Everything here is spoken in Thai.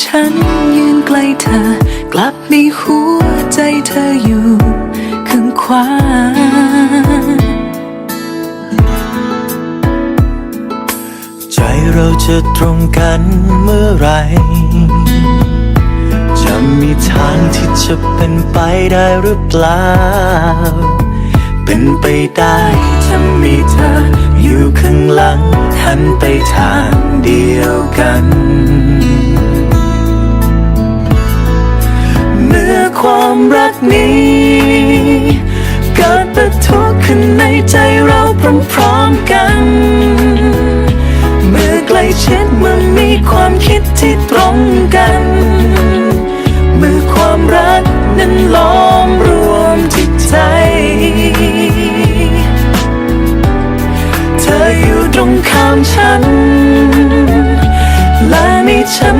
ฉันยืนใกล้เธอ กลับมีหัวใจเธออยู่ข้างขวาใจเราจะตรงกันเมื่อไร จะมีทางที่จะเป็นไปได้หรือเปล่า เป็นไปได้ถ้ามีเธออยู่ข้างหลังหันไปทางเดียวกัน ความรักนี้เกิดประทุกขึ้นในใจเราพร้อมๆกัน เมื่อใกล้ชิดมื่อมีความคิดที่ตรงกัน